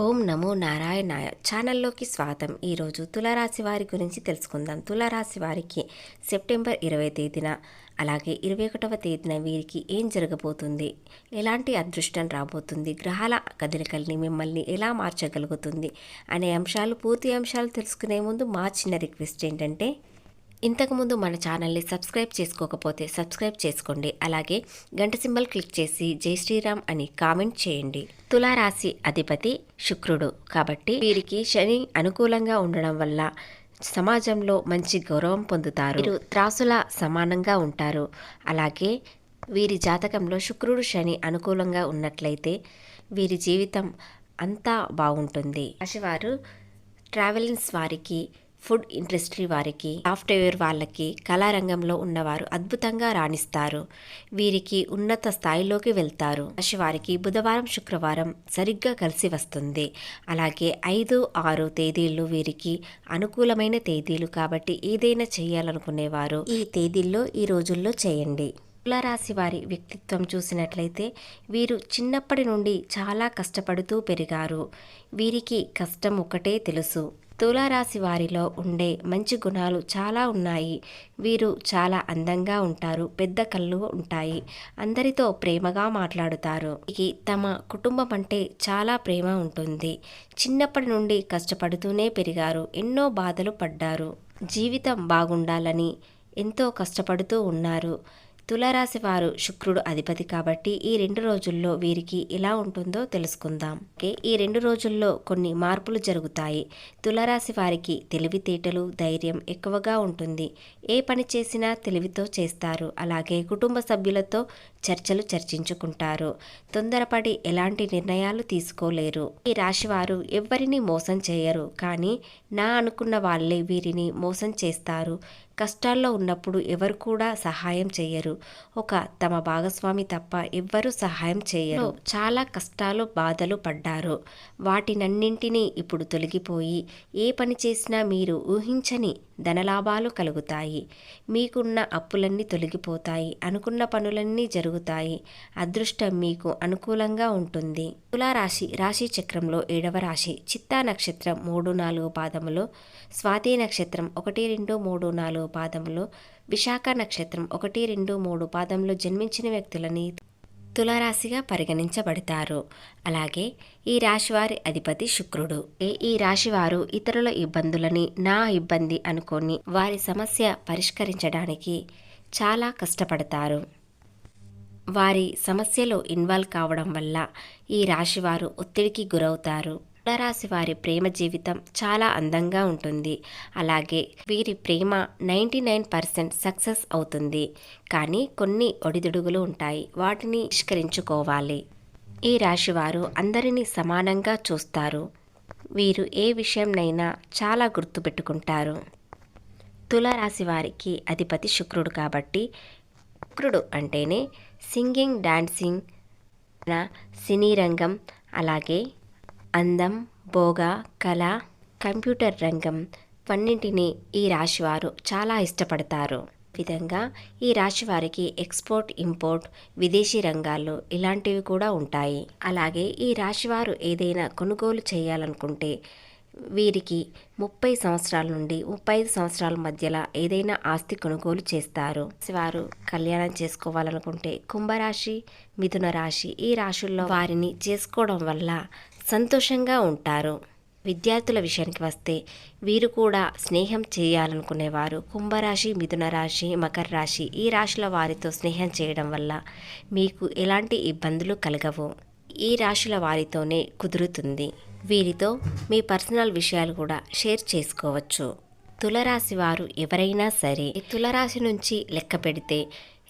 ఓం నమో నారాయణాయ ఛానల్లోకి స్వాగతం. ఈరోజు తులారాశి వారి గురించి తెలుసుకుందాం. తులారాశి వారికి సెప్టెంబర్ ఇరవై తేదీన అలాగే ఇరవై ఒకటవ తేదీన వీరికి ఏం జరగబోతుంది? ఎలాంటి అదృష్టం రాబోతుంది? గ్రహాల కదలికల్ని మిమ్మల్ని ఎలా మార్చగలుగుతుంది? అనే అంశాలు పూర్తి అంశాలు తెలుసుకునే ముందు మా చిన్న రిక్వెస్ట్ ఏంటంటే ఇంతకుముందు మన ఛానల్ని సబ్స్క్రైబ్ చేసుకోకపోతే సబ్స్క్రైబ్ చేసుకోండి. అలాగే గంట సింబల్ క్లిక్ చేసి జై శ్రీరామ్ అని కామెంట్ చేయండి. తులారాశి అధిపతి శుక్రుడు. కాబట్టి వీరికి శని అనుకూలంగా ఉండడం వల్ల సమాజంలో మంచి గౌరవం పొందుతారు. వీరు త్రాసుల సమానంగా ఉంటారు. అలాగే వీరి జాతకంలో శుక్రుడు శని అనుకూలంగా ఉన్నట్లయితే వీరి జీవితం అంతా బాగుంటుంది. రాశివారు ట్రావెలింగ్స్ వారికి ఫుడ్ ఇండస్ట్రీ వారికి సాఫ్ట్వేర్ వాళ్ళకి కళారంగంలో ఉన్నవారు అద్భుతంగా రాణిస్తారు. వీరికి ఉన్నత స్థాయిలోకి వెళ్తారు. రాశి వారికి బుధవారం శుక్రవారం సరిగ్గా కలిసి వస్తుంది. అలాగే ఐదు ఆరు తేదీలు వీరికి అనుకూలమైన తేదీలు కాబట్టి ఏదైనా చేయాలనుకునేవారు ఈ తేదీల్లో ఈ రోజుల్లో చేయండి. తులారాశి వారి వ్యక్తిత్వం చూసినట్లయితే వీరు చిన్నప్పటి నుండి చాలా కష్టపడుతూ పెరిగారు. వీరికి కష్టం ఒకటే తెలుసు. తులారాశి వారిలో ఉండే మంచి గుణాలు చాలా ఉన్నాయి. వీరు చాలా అందంగా ఉంటారు పెద్ద కళ్ళు ఉంటాయి అందరితో ప్రేమగా మాట్లాడుతారు. ఈ తమ కుటుంబం అంటే చాలా ప్రేమ ఉంటుంది. చిన్నప్పటి నుండి కష్టపడుతూనే పెరిగారు ఎన్నో బాధలు పడ్డారు. జీవితం బాగుండాలని ఎంతో కష్టపడుతూ ఉన్నారు. తులారాశి వారు శుక్రుడు అధిపతి కాబట్టి ఈ రెండు రోజుల్లో వీరికి ఎలా ఉంటుందో తెలుసుకుందాం. ఈ రెండు రోజుల్లో కొన్ని మార్పులు జరుగుతాయి. తులారాశి వారికి తెలివితేటలు ధైర్యం ఎక్కువగా ఉంటుంది. ఏ పని చేసినా తెలివితో చేస్తారు. అలాగే కుటుంబ సభ్యులతో చర్చలు చర్చించుకుంటారు. తొందరపడి ఎలాంటి నిర్ణయాలు తీసుకోలేరు. ఈ రాశి వారు ఎవ్వరిని మోసం చేయరు. కానీ నా అనుకున్న వాళ్ళే వీరిని మోసం చేస్తారు. కష్టాల్లో ఉన్నప్పుడు ఎవరు కూడా సహాయం చేయరు ఒక తమ భాగస్వామి తప్ప ఎవ్వరూ సహాయం చేయరు చాలా కష్టాలు బాధలు పడ్డారు. వాటినన్నింటినీ ఇప్పుడు తొలగిపోయి ఏ పని చేసినా మీరు ఊహించని ధనలాభాలు కలుగుతాయి. మీకున్న అప్పులన్నీ తొలగిపోతాయి. అనుకున్న పనులన్నీ జరుగుతాయి. అదృష్టం మీకు అనుకూలంగా ఉంటుంది. తులారాశి రాశి చక్రంలో ఏడవ రాశి. చిత్తా నక్షత్రం మూడు నాలుగు పాదములు. స్వాతి నక్షత్రం ఒకటి రెండు మూడు నాలుగు పాదములు. విశాఖ నక్షత్రం ఒకటి రెండు మూడు పాదంలో జన్మించిన వ్యక్తులని తులారాశిగా పరిగణించబడతారు. అలాగే ఈ రాశివారి అధిపతి శుక్రుడు. ఏ- ఈ రాశివారు ఇతరుల ఇబ్బందులని నా ఇబ్బంది అనుకొని వారి సమస్య పరిష్కరించడానికి చాలా కష్టపడతారు. వారి సమస్యలో ఇన్వాల్వ్ కావడం వల్ల ఈ రాశివారు ఒత్తిడికి గురవుతారు. తులారాశి వారి ప్రేమ జీవితం చాలా అందంగా ఉంటుంది. అలాగే వీరి ప్రేమ నైంటీ నైన్ పర్సెంట్ సక్సెస్ అవుతుంది. కానీ కొన్ని ఒడిదుడుగులు ఉంటాయి. వాటిని నిష్కరించుకోవాలి ఈ రాశివారు అందరినీ సమానంగా చూస్తారు. వీరు ఏ విషయంనైనా చాలా గుర్తుపెట్టుకుంటారు తులారాశి వారికి అధిపతి శుక్రుడు కాబట్టి శుక్రుడు అంటేనే సింగింగ్ డాన్సింగ్ సినీ రంగం అలాగే అందం భోగ కళ కంప్యూటర్ రంగం పన్నింటిని ఈ రాశివారు చాలా ఇష్టపడతారు. విధంగా ఈ రాశి వారికి ఎక్స్పోర్ట్ ఇంపోర్ట్ విదేశీ రంగాల్లో ఇలాంటివి కూడా ఉంటాయి. అలాగే ఈ రాశివారు ఏదైనా కొనుగోలు చేయాలనుకుంటే వీరికి ముప్పై సంవత్సరాల నుండి ముప్పై ఐదు సంవత్సరాల మధ్యలో ఏదైనా ఆస్తి కొనుగోలు చేస్తారు. వారు కళ్యాణం చేసుకోవాలనుకుంటే కుంభరాశి మిథున రాశి ఈ రాశుల్లో వారిని చేసుకోవడం వల్ల సంతోషంగా ఉంటారు. విద్యార్థుల విషయానికి వస్తే వీరు కూడా స్నేహం చేయాలనుకునేవారు. కుంభరాశి మిథున రాశి మకర రాశి ఈ రాశుల వారితో స్నేహం చేయడం వల్ల మీకు ఎలాంటి ఇబ్బందులు కలగవు. ఈ రాశుల వారితోనే కుదురుతుంది. వీరితో మీ పర్సనల్ విషయాలు కూడా షేర్ చేసుకోవచ్చు. తులరాశి వారు ఎవరైనా సరే తులరాశి నుంచి లెక్క పెడితే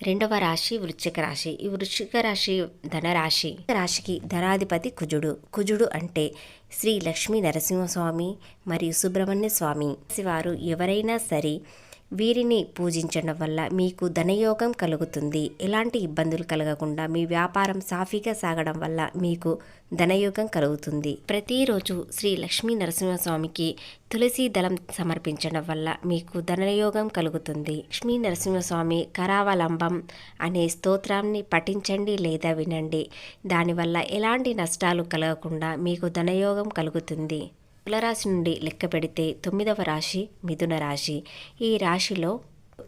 రెండవ రాశి వృశ్చిక రాశి. ఈ వృశ్చిక రాశి ధనరాశి. రాశికి ధనాధిపతి కుజుడు. కుజుడు అంటే శ్రీ లక్ష్మీ నరసింహస్వామి మరియు సుబ్రహ్మణ్య స్వామి. వారు ఎవరైనా సరే వీరిని పూజించడం వల్ల మీకు ధనయోగం కలుగుతుంది. ఎలాంటి ఇబ్బందులు కలగకుండా మీ వ్యాపారం సాఫీగా సాగడం వల్ల మీకు ధనయోగం కలుగుతుంది. ప్రతిరోజు శ్రీ లక్ష్మీ నరసింహస్వామికి తులసి దళం సమర్పించడం వల్ల మీకు ధనయోగం కలుగుతుంది. లక్ష్మీ నరసింహస్వామి కరావలంబం అనే స్తోత్రాన్ని పఠించండి లేదా వినండి. దానివల్ల ఎలాంటి నష్టాలు కలగకుండా మీకు ధనయోగం కలుగుతుంది. తులరాశి నుండి లెక్క పెడితే తొమ్మిదవ రాశి మిథున రాశి. ఈ రాశిలో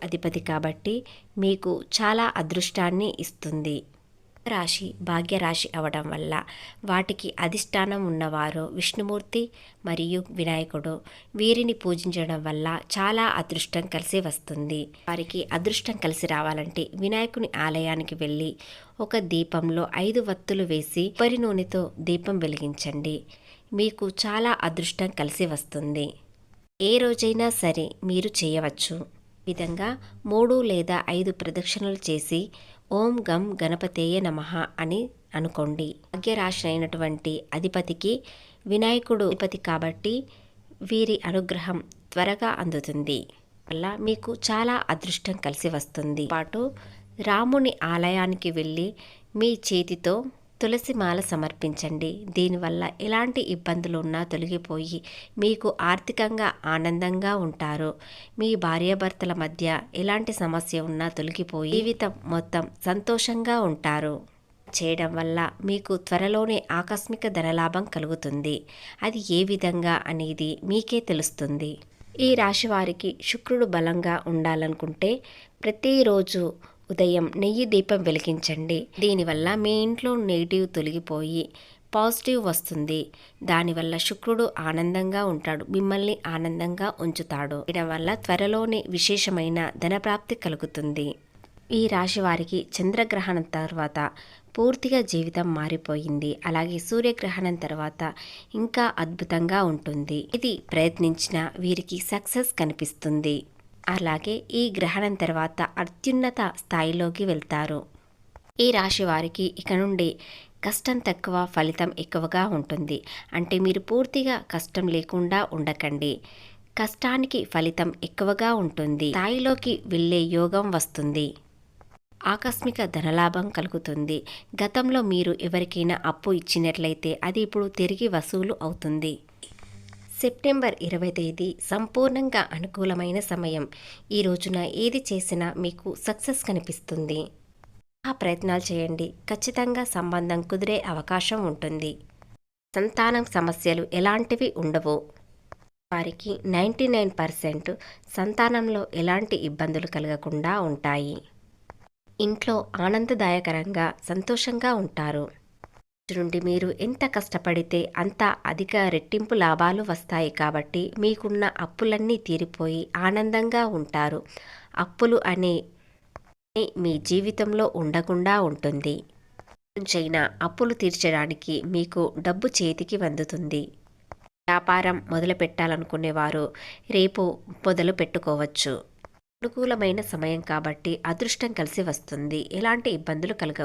అధిపతి కాబట్టి మీకు చాలా అదృష్టాన్ని ఇస్తుంది. రాశి భాగ్యరాశి అవడం వల్ల వాటికి అధిష్టానం ఉన్నవారు విష్ణుమూర్తి మరియు వినాయకుడు. వీరిని పూజించడం వల్ల చాలా అదృష్టం కలిసి వస్తుంది. వారికి అదృష్టం కలిసి రావాలంటే వినాయకుని ఆలయానికి వెళ్ళి ఒక దీపంలో ఐదు వత్తులు వేసి పరి నూనెతో దీపం వెలిగించండి. మీకు చాలా అదృష్టం కలిసి వస్తుంది. ఏ రోజైనా సరే మీరు చేయవచ్చు. విధంగా మూడు లేదా ఐదు ప్రదక్షిణలు చేసి ఓం గం గణపతేయ నమః అని అనుకోండి. భాగ్యరాశి అయినటువంటి అధిపతికి వినాయకుడు అధిపతి కాబట్టి వీరి అనుగ్రహం త్వరగా అందుతుంది. వల్ల మీకు చాలా అదృష్టం కలిసి వస్తుంది. పాటు రాముని ఆలయానికి వెళ్ళి మీ చేతితో తులసి మాల సమర్పించండి. దీనివల్ల ఎలాంటి ఇబ్బందులు ఉన్నా తొలగిపోయి మీకు ఆర్థికంగా ఆనందంగా ఉంటారు. మీ భార్యాభర్తల మధ్య ఎలాంటి సమస్య ఉన్నా తొలగిపోయి జీవితం మొత్తం సంతోషంగా ఉంటారు. చేయడం వల్ల మీకు త్వరలోనే ఆకస్మిక ధనలాభం కలుగుతుంది. అది ఏ విధంగా అనేది మీకే తెలుస్తుంది. ఈ రాశి వారికి శుక్రుడు బలంగా ఉండాలనుకుంటే ప్రతిరోజు ఉదయం నెయ్యి దీపం వెలిగించండి. దీనివల్ల మీ ఇంట్లో నెగిటివ్ తొలగిపోయి పాజిటివ్ వస్తుంది. దానివల్ల శుక్రుడు ఆనందంగా ఉంటాడు. మిమ్మల్ని ఆనందంగా ఉంచుతాడు. దీని వల్ల త్వరలోనే విశేషమైన ధనప్రాప్తి కలుగుతుంది. ఈ రాశి వారికి చంద్రగ్రహణం తర్వాత పూర్తిగా జీవితం మారిపోయింది. అలాగే సూర్యగ్రహణం తర్వాత ఇంకా అద్భుతంగా ఉంటుంది. ఇది ప్రయత్నించిన వీరికి సక్సెస్ కనిపిస్తుంది. అలాగే ఈ గ్రహణం తర్వాత అత్యున్నత స్థాయిలోకి వెళ్తారు. ఈ రాశి వారికి ఇక నుండి కష్టం తక్కువ ఫలితం ఎక్కువగా ఉంటుంది. అంటే మీరు పూర్తిగా కష్టం లేకుండా ఉండకండి. కష్టానికి ఫలితం ఎక్కువగా ఉంటుంది. స్థాయిలోకి వెళ్ళే యోగం వస్తుంది. ఆకస్మిక ధనలాభం కలుగుతుంది. గతంలో మీరు ఎవరికైనా అప్పు ఇచ్చినట్లయితే అది ఇప్పుడు తిరిగి వసూలు అవుతుంది. సెప్టెంబర్ ఇరవై తేదీ సంపూర్ణంగా అనుకూలమైన సమయం. ఈ రోజున ఏది చేసినా మీకు సక్సెస్ కనిపిస్తుంది. ఆ ప్రయత్నాలు చేయండి. ఖచ్చితంగా సంబంధం కుదిరే అవకాశం ఉంటుంది. సంతానం సమస్యలు ఎలాంటివి ఉండవు. వారికి నైంటీ నైన్ పర్సెంట్ సంతానంలో ఎలాంటి ఇబ్బందులు కలగకుండా ఉంటాయి. ఇంట్లో ఆనందదాయకరంగా సంతోషంగా ఉంటారు. నుండి మీరు ఎంత కష్టపడితే అంత అధిక రెట్టింపు లాభాలు వస్తాయి కాబట్టి మీకున్న అప్పులన్నీ తీరిపోయి ఆనందంగా ఉంటారు. అప్పులు అనే మీ జీవితంలో ఉండకుండా ఉంటుంది. చైనా అప్పులు తీర్చడానికి మీకు డబ్బు చేతికి అందుతుంది వ్యాపారం మొదలు పెట్టాలనుకునేవారు రేపు మొదలు పెట్టుకోవచ్చు. అనుకూలమైన సమయం కాబట్టి అదృష్టం కలిసి వస్తుంది. ఎలాంటి ఇబ్బందులు కలగవు.